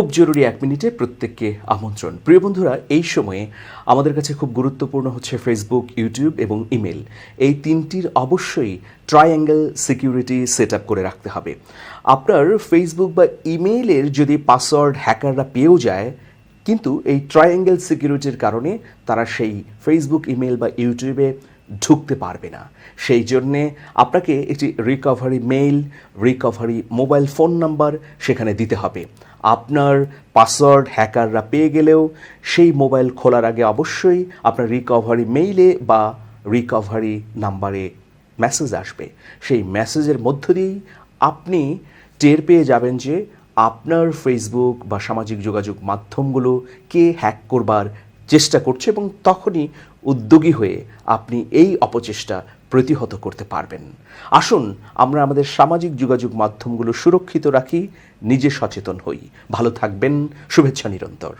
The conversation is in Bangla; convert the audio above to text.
খুব জরুরি এক মিনিটে প্রত্যেককে আমন্ত্রণ। প্রিয় বন্ধুরা, এই সময়ে আমাদের কাছে খুব গুরুত্বপূর্ণ হচ্ছে ফেসবুক ইউটিউব এবং ইমেল এই তিনটির অবশ্যই ট্রায়াঙ্গেল সিকিউরিটি সেট আপ করে রাখতে হবে। আপনার ফেসবুক বা ইমেইলের যদি পাসওয়ার্ড হ্যাকাররা পেয়েও যায় কিন্তু এই ট্রায়াঙ্গেল সিকিউরিটির কারণে তারা সেই ফেসবুক ইমেল বা ইউটিউবে ঢুকতে পারবে না। সেই জন্যে আপনাকে একটি recovery mail recovery mobile phone number সেখানে দিতে হবে। আপনার পাসওয়ার্ড হ্যাকাররা পেয়ে গেলেও সেই মোবাইল খোলার আগে অবশ্যই আপনার রিকভারি মেইলে বা রিকভারি নাম্বারে মেসেজ আসবে। সেই মেসেজের মধ্য দিয়েই আপনি টের পেয়ে যাবেন যে আপনার ফেসবুক বা সামাজিক যোগাযোগ মাধ্যমগুলো কে হ্যাক করবার চেষ্টা করছে এবং তখনই উদ্যোগী হয়ে আপনি এই অপচেষ্টা প্রতিহত করতে পারবেন। আসুন, আমরা আমাদের সামাজিক যোগাযোগ মাধ্যমগুলো সুরক্ষিত রাখি, নিজে সচেতন হই। ভালো থাকবেন, শুভেচ্ছা নিরন্তর।